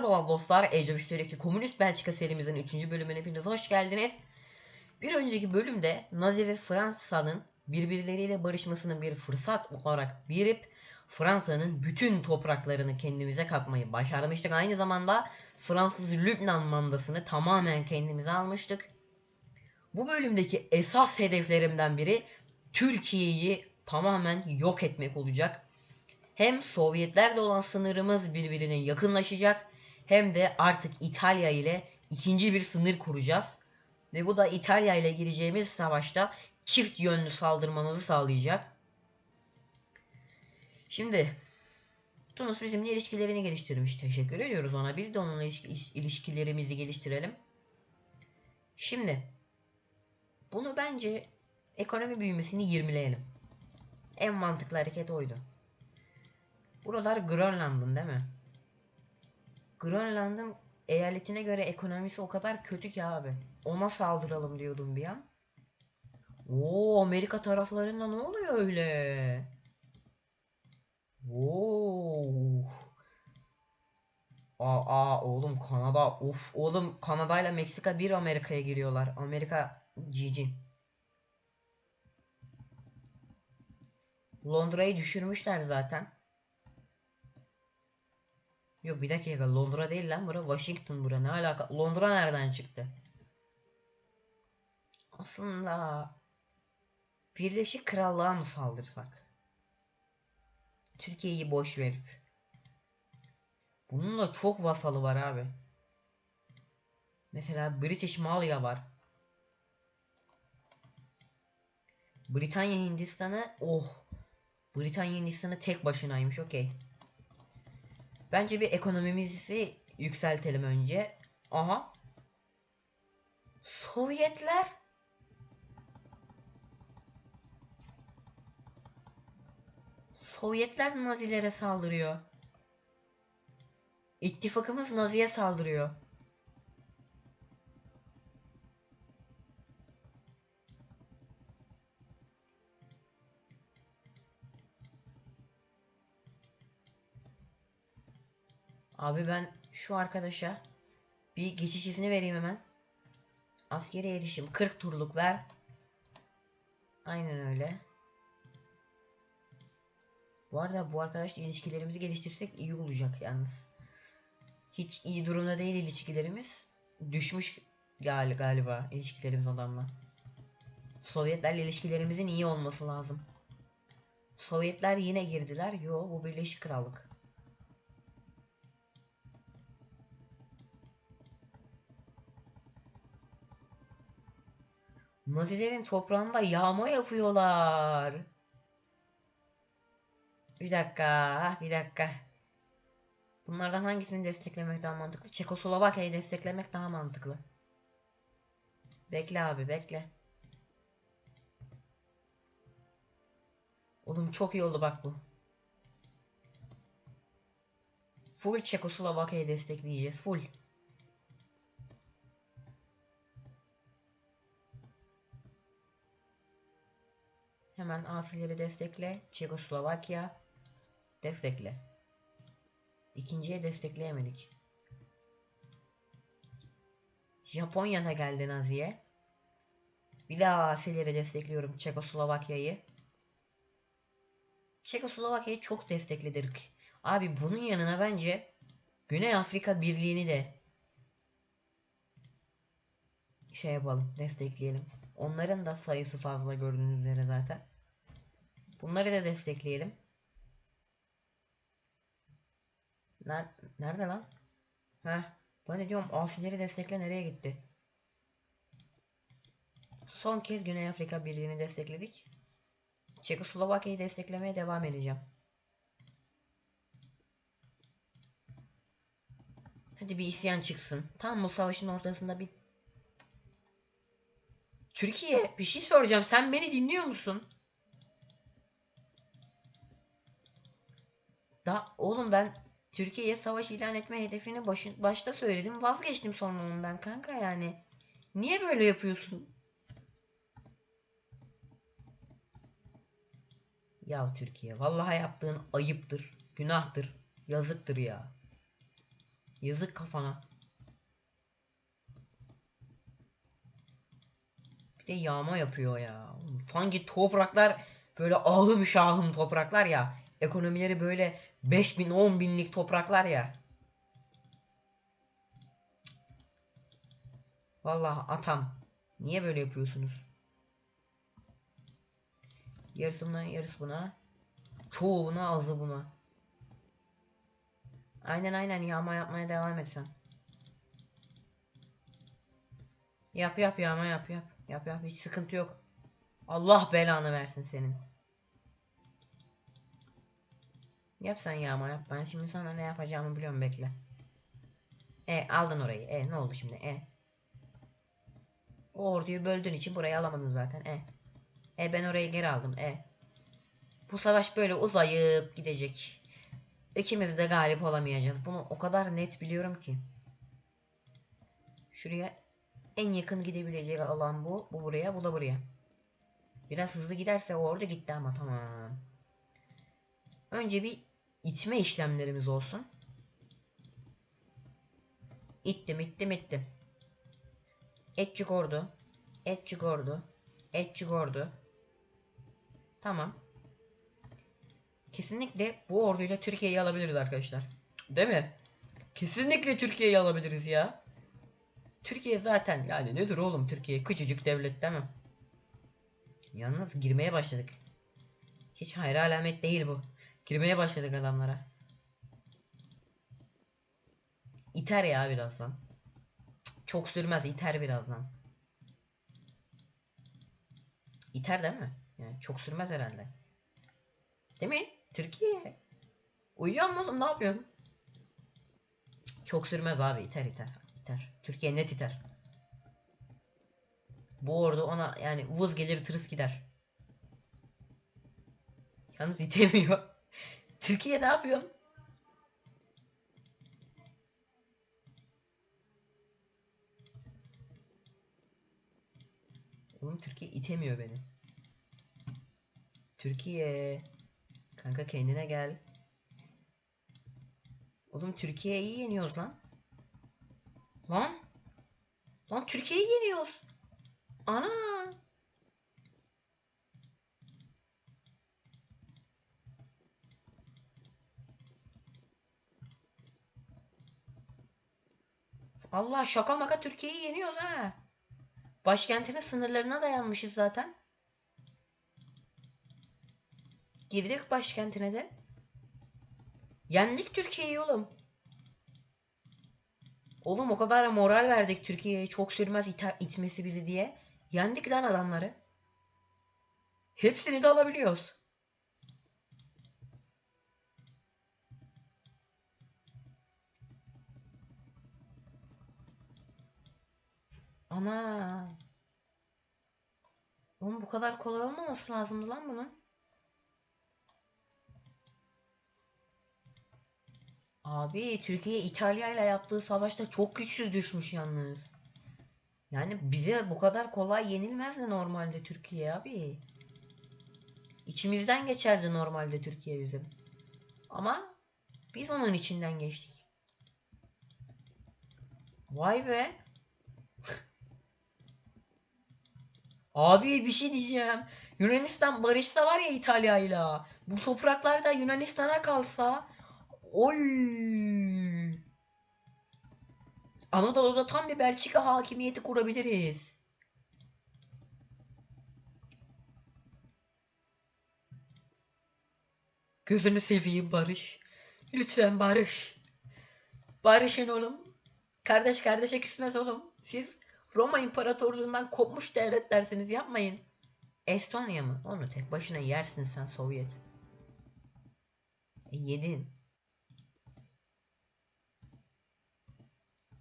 Merhabalar dostlar, Age of Komünist Belçika serimizin 3. bölümüne hepiniz hoş geldiniz. Bir önceki bölümde Nazi ve Fransa'nın birbirleriyle barışmasının bir fırsat olarak birip Fransa'nın bütün topraklarını kendimize katmayı başarmıştık. Aynı zamanda Fransız Lübnan mandasını tamamen kendimize almıştık. Bu bölümdeki esas hedeflerimden biri Türkiye'yi tamamen yok etmek olacak. Hem Sovyetlerle olan sınırımız birbirine yakınlaşacak hem de artık İtalya ile ikinci bir sınır kuracağız. Ve bu da İtalya ile gireceğimiz savaşta çift yönlü saldırmamızı sağlayacak. Şimdi Tunus bizimle ilişkilerini geliştirmiş. Teşekkür ediyoruz ona. Biz de onunla ilişki- ilişkilerimizi geliştirelim. Şimdi bunu bence ekonomi büyümesini 20'leyelim. En mantıklı hareket oydu. Buralar Grönland'ın değil mi? Grönland'ın eyaletine göre ekonomisi o kadar kötü ki abi. Ona saldıralım diyordum bir an. Oo Amerika taraflarında ne oluyor öyle? Oo. Aa, aa oğlum Kanada of oğlum Kanada ile Meksika bir Amerika'ya giriyorlar. Amerika GG. Londra'yı düşürmüşler zaten. Yok bir dakika Londra değil lan bura Washington bura ne alaka Londra nereden çıktı? Aslında Birleşik Krallığa mı saldırsak? Türkiye'yi boş verip. Bunun da çok vasalı var abi. Mesela British Malya var. Britanya Hindistan'ı oh. Britanya Hindistan'ı tek başınaymış okey. Bence bir ekonomimizi yükseltelim önce. Aha. Sovyetler. Sovyetler Nazilere saldırıyor. İttifakımız Nazi'ye saldırıyor. Abi ben şu arkadaşa bir geçiş izni vereyim hemen. Askeri erişim 40 turluk ver. Aynen öyle. Bu arada bu arkadaşla ilişkilerimizi geliştirsek iyi olacak yalnız. Hiç iyi durumda değil ilişkilerimiz. Düşmüş gal galiba ilişkilerimiz adamla. Sovyetlerle ilişkilerimizin iyi olması lazım. Sovyetler yine girdiler. Yo bu Birleşik Krallık. Nazilerin toprağında yağma yapıyorlar. Bir dakika, bir dakika. Bunlardan hangisini desteklemek daha mantıklı? Çekoslovakya'yı desteklemek daha mantıklı. Bekle abi, bekle. Oğlum çok iyi oldu bak bu. Full Çekoslovakya'yı destekleyeceğiz, full. Hemen asileri destekle. Çekoslovakya destekle. İkinciye destekleyemedik. Japonya da geldi Nazi'ye. Bir daha asileri destekliyorum Çekoslovakya'yı. Çekoslovakya'yı çok destekledik. Abi bunun yanına bence Güney Afrika Birliği'ni de şey yapalım, destekleyelim. Onların da sayısı fazla gördüğünüz üzere zaten. Bunları da destekleyelim. Ner Nerede lan? Heh. Ben diyorum asileri destekle nereye gitti? Son kez Güney Afrika Birliği'ni destekledik. Çekoslovakya'yı desteklemeye devam edeceğim. Hadi bir isyan çıksın. Tam bu savaşın ortasında bir Türkiye bir şey soracağım. Sen beni dinliyor musun? Da oğlum ben Türkiye'ye savaş ilan etme hedefini başın, başta söyledim. Vazgeçtim sonra ondan kanka yani. Niye böyle yapıyorsun? Ya Türkiye vallahi yaptığın ayıptır, günahtır, yazıktır ya. Yazık kafana. Bir de yağma yapıyor ya. Sanki topraklar böyle ahım şahım topraklar ya. Ekonomileri böyle 5000 10 binlik topraklar ya. Vallahi atam. Niye böyle yapıyorsunuz? Yarısı buna, yarısı buna. Çoğu buna, azı buna. Aynen aynen yağma yapmaya devam et sen. Yap yap yağma yap yap. Yap yap hiç sıkıntı yok. Allah belanı versin senin. Yap sen yağma yap. Ben şimdi sana ne yapacağımı biliyorum bekle. E aldın orayı. E ne oldu şimdi? E. O orduyu böldüğün için burayı alamadın zaten. E. E ben orayı geri aldım. E. Bu savaş böyle uzayıp gidecek. İkimiz de galip olamayacağız. Bunu o kadar net biliyorum ki. Şuraya en yakın gidebilecek alan bu. Bu buraya, bu da buraya. Biraz hızlı giderse orada gitti ama tamam. Önce bir itme işlemlerimiz olsun. İttim, ittim, ittim. Etçik ordu. Etçik ordu. Etçik ordu. Tamam. Kesinlikle bu orduyla Türkiye'yi alabiliriz arkadaşlar. Değil mi? Kesinlikle Türkiye'yi alabiliriz ya. Türkiye zaten yani nedir oğlum Türkiye küçücük devlet değil mi? Yalnız girmeye başladık. Hiç hayır alamet değil bu. Girmeye başladık adamlara. İter ya birazdan. Çok sürmez iter birazdan. İter değil mi? Yani çok sürmez herhalde. Değil mi? Türkiye. Uyuyor mu ne yapıyorsun? Çok sürmez abi iter iter. İter. Türkiye net iter. Bu orada ona yani vız gelir tırıs gider. Yalnız itemiyor. Türkiye ne yapıyor? Oğlum Türkiye itemiyor beni. Türkiye. Kanka kendine gel. Oğlum Türkiye'yi yeniyoruz lan. Lan. Lan Türkiye'yi yeniyoruz. Ana. Allah şaka maka Türkiye'yi yeniyoruz ha. Başkentinin sınırlarına dayanmışız zaten. Girdik başkentine de. Yendik Türkiye'yi oğlum. Oğlum o kadar moral verdik Türkiye'ye çok sürmez ita- itmesi bizi diye. Yendik lan adamları. Hepsini de alabiliyoruz. Ana. Oğlum bu kadar kolay olmaması lazımdı lan bunun. Abi Türkiye İtalya ile yaptığı savaşta çok güçsüz düşmüş yalnız. Yani bize bu kadar kolay yenilmezdi normalde Türkiye abi. İçimizden geçerdi normalde Türkiye bizim. Ama biz onun içinden geçtik. Vay be. Abi bir şey diyeceğim. Yunanistan barışsa var ya İtalya'yla. Bu topraklar da Yunanistan'a kalsa. Oy. Anadolu'da tam bir Belçika hakimiyeti kurabiliriz. Gözünü seveyim Barış. Lütfen Barış. Barışın oğlum. Kardeş kardeşe küsmez oğlum. Siz Roma İmparatorluğundan kopmuş devletlersiniz yapmayın. Estonya mı? Onu tek başına yersin sen Sovyet. E, yedin.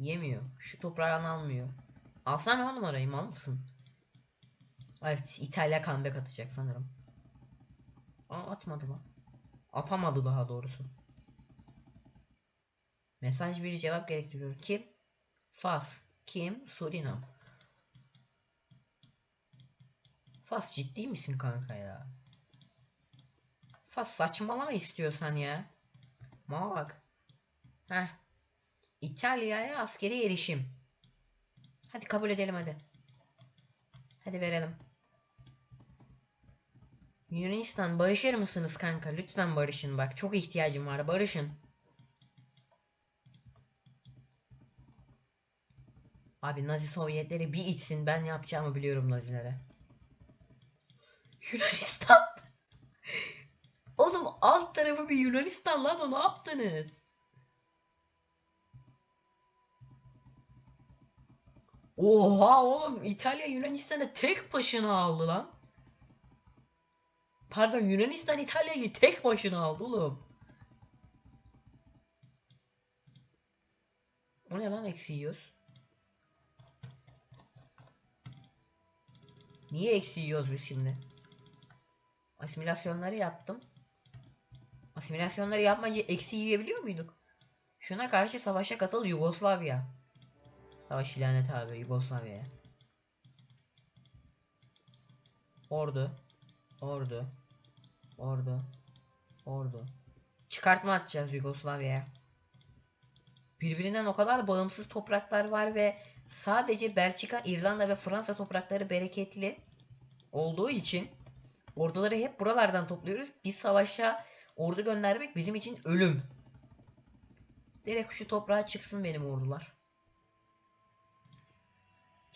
Yemiyor. Şu toprağını almıyor. Alsana oğlum orayı mal mısın? Evet İtalya comeback atacak sanırım. Aa atmadı lan. Atamadı daha doğrusu. Mesaj bir cevap gerektiriyor. Kim? Fas. Kim? Surinam. Fas ciddi misin kanka ya? Fas saçmalama istiyorsan ya. Mala bak. Heh. İtalya'ya askeri erişim. Hadi kabul edelim hadi. Hadi verelim. Yunanistan barışır mısınız kanka? Lütfen barışın bak. Çok ihtiyacım var. Barışın. Abi Nazi Sovyetleri bir içsin. Ben yapacağımı biliyorum Nazilere. Yunanistan. Oğlum alt tarafı bir Yunanistan lan o ne yaptınız? Oha oğlum İtalya Yunanistan'ı tek başına aldı lan. Pardon Yunanistan İtalya'yı tek başına aldı oğlum. O ne lan eksi yiyoruz? Niye eksi yiyoruz biz şimdi? Asimilasyonları yaptım. Asimilasyonları yapmayınca eksi yiyebiliyor muyduk? Şuna karşı savaşa katıl Yugoslavya. Savaş ilan et abi Yugoslavya'ya. Ordu. Ordu. Ordu. Ordu. Çıkartma atacağız Yugoslavya'ya. Birbirinden o kadar bağımsız topraklar var ve sadece Belçika, İrlanda ve Fransa toprakları bereketli olduğu için orduları hep buralardan topluyoruz. Bir savaşa ordu göndermek bizim için ölüm. Direkt şu toprağa çıksın benim ordular.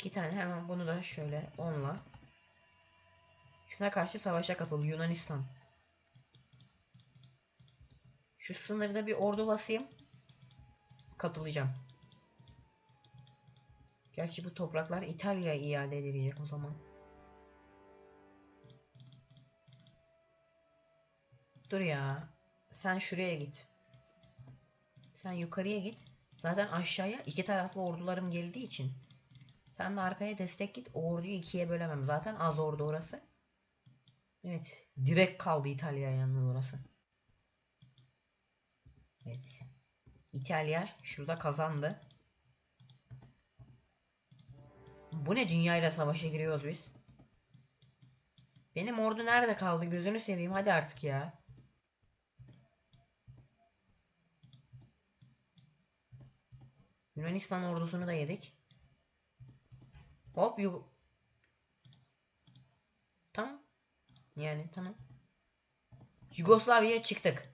İki tane hemen bunu da şöyle onla. Şuna karşı savaşa katıl Yunanistan. Şu sınırda bir ordu basayım. Katılacağım. Gerçi bu topraklar İtalya'ya iade edilecek o zaman. Dur ya. Sen şuraya git. Sen yukarıya git. Zaten aşağıya iki taraflı ordularım geldiği için. Sen de arkaya destek git. Orduyu ikiye bölemem. Zaten az ordu orası. Evet. Direkt kaldı İtalya'ya yalnız orası. Evet. İtalya şurada kazandı. Bu ne dünyayla savaşa giriyoruz biz? Benim ordu nerede kaldı gözünü seveyim hadi artık ya. Yunanistan ordusunu da yedik. Hop yu... Tamam. Yani tamam. Yugoslavya'ya çıktık.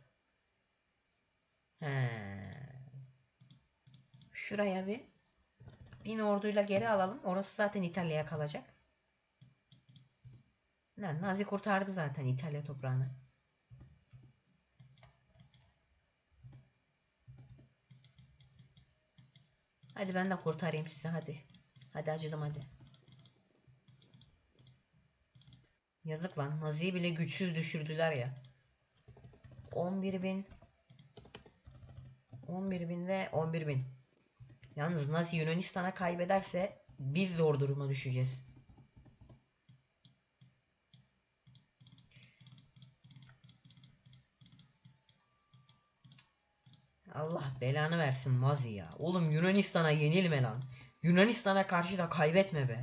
He. Şuraya bir bin orduyla geri alalım. Orası zaten İtalya'ya kalacak. Lan Nazi kurtardı zaten İtalya toprağını. Hadi ben de kurtarayım sizi hadi. Hadi acıdım hadi. Yazık lan. Nazi'yi bile güçsüz düşürdüler ya. 11 bin 11 bin ve 11 bin. Yalnız Nazi Yunanistan'a kaybederse biz zor duruma düşeceğiz. Allah belanı versin Nazi ya. Oğlum Yunanistan'a yenilme lan. Yunanistan'a karşı da kaybetme be.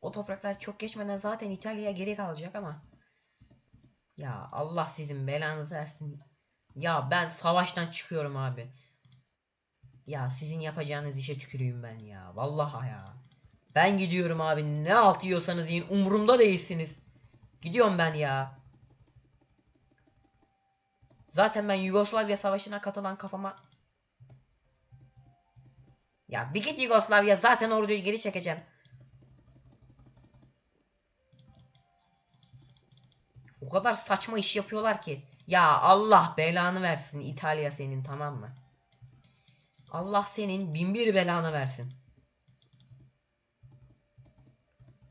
O topraklar çok geçmeden zaten İtalya'ya geri kalacak ama. Ya Allah sizin belanızı versin. Ya ben savaştan çıkıyorum abi. Ya sizin yapacağınız işe tüküreyim ben ya. Vallahi ya. Ben gidiyorum abi. Ne alt yiyorsanız yiyin. Umurumda değilsiniz. Gidiyorum ben ya. Zaten ben Yugoslavya savaşına katılan kafama... Ya bir git Yugoslavya zaten orduyu geri çekeceğim. O kadar saçma iş yapıyorlar ki. Ya Allah belanı versin İtalya senin tamam mı? Allah senin bin bir belanı versin.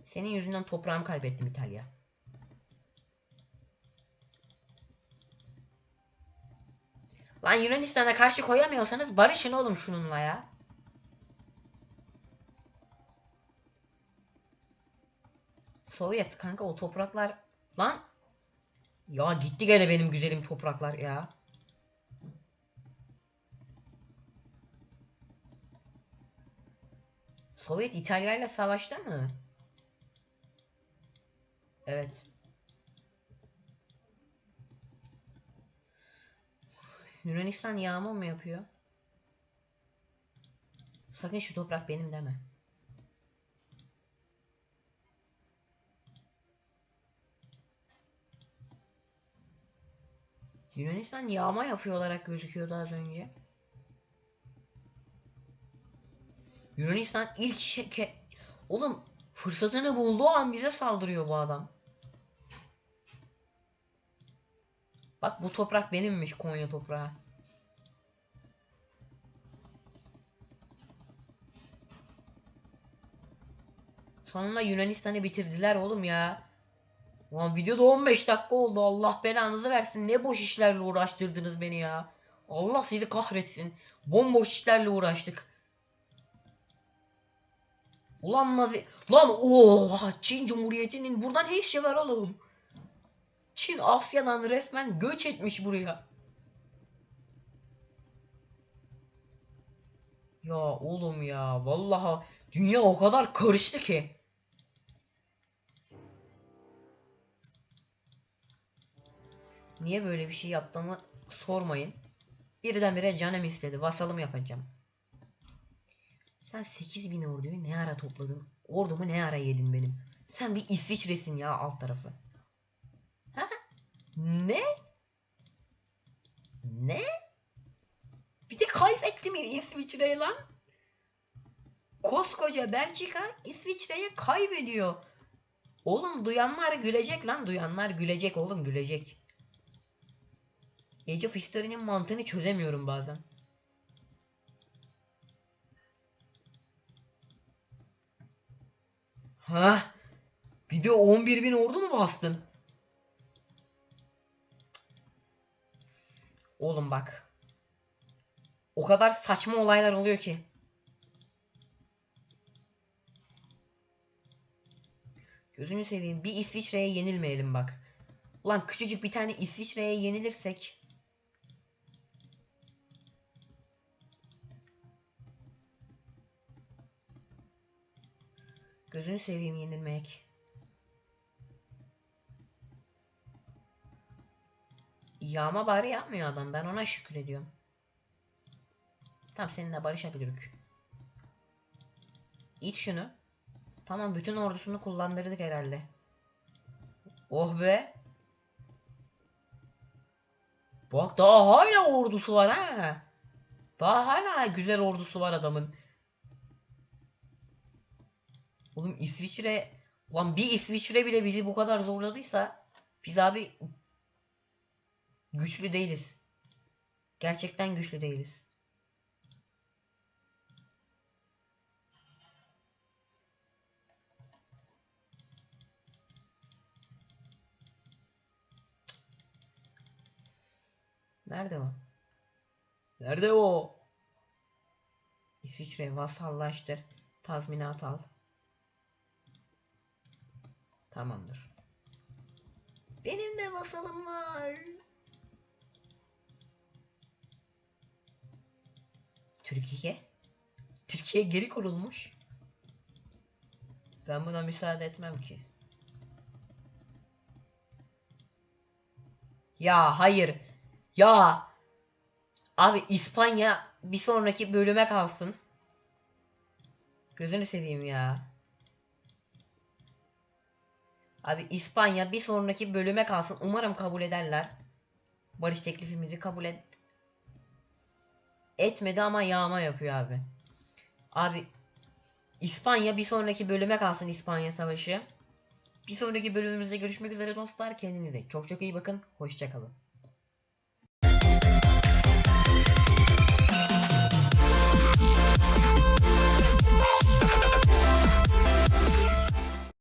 Senin yüzünden toprağımı kaybettim İtalya. Lan Yunanistan'a karşı koyamıyorsanız barışın oğlum şununla ya. Sovyet kanka o topraklar lan ya gitti gene benim güzelim topraklar ya. Sovyet İtalya ile savaşta mı? Evet. Yunanistan yağma mı yapıyor? Sakın şu toprak benim deme. Yunanistan yağma yapıyor olarak gözüküyordu az önce. Yunanistan ilk şeke... Oğlum fırsatını bulduğu an bize saldırıyor bu adam. Bak bu toprak benimmiş Konya toprağı. Sonunda Yunanistan'ı bitirdiler oğlum ya. Ulan videoda 15 dakika oldu. Allah belanızı versin. Ne boş işlerle uğraştırdınız beni ya. Allah sizi kahretsin. Bomboş işlerle uğraştık. Ulan Nazi... Lan oha Çin Cumhuriyeti'nin buradan her şey var oğlum. Çin Asya'dan resmen göç etmiş buraya. Ya oğlum ya vallahi dünya o kadar karıştı ki. Niye böyle bir şey yaptığımı sormayın. Birdenbire canım istedi. Vasalım yapacağım. Sen 8000 orduyu ne ara topladın? Ordumu ne ara yedin benim? Sen bir İsviçre'sin ya alt tarafı. Ha? Ne? Ne? Bir de kaybettim ya İsviçre'ye lan. Koskoca Belçika İsviçre'ye kaybediyor. Oğlum duyanlar gülecek lan duyanlar gülecek oğlum gülecek. Age of History'nin mantığını çözemiyorum bazen. Ha? Bir de 11 bin ordu mu bastın? Oğlum bak. O kadar saçma olaylar oluyor ki. Gözünü seveyim bir İsviçre'ye yenilmeyelim bak. Ulan küçücük bir tane İsviçre'ye yenilirsek. Gözünü seveyim yenilmek. Yağma bari yapmıyor adam. Ben ona şükrediyorum. Tamam seninle barışabilirik. İt şunu. Tamam bütün ordusunu kullandırdık herhalde. Oh be. Bak daha hala ordusu var ha. Daha hala güzel ordusu var adamın. Oğlum İsviçre Ulan bir İsviçre bile bizi bu kadar zorladıysa biz abi güçlü değiliz. Gerçekten güçlü değiliz. Nerede o? Nerede o? İsviçre vasallaştır. Tazminat al. Tamamdır. Benim de vasalım var. Türkiye? Türkiye geri kurulmuş. Ben buna müsaade etmem ki. Ya hayır. Ya. Abi İspanya bir sonraki bölüme kalsın. Gözünü seveyim ya. Abi İspanya bir sonraki bölüme kalsın. Umarım kabul ederler. Barış teklifimizi kabul et. Etmedi ama yağma yapıyor abi. Abi İspanya bir sonraki bölüme kalsın İspanya Savaşı. Bir sonraki bölümümüzde görüşmek üzere dostlar. Kendinize çok çok iyi bakın. Hoşçakalın.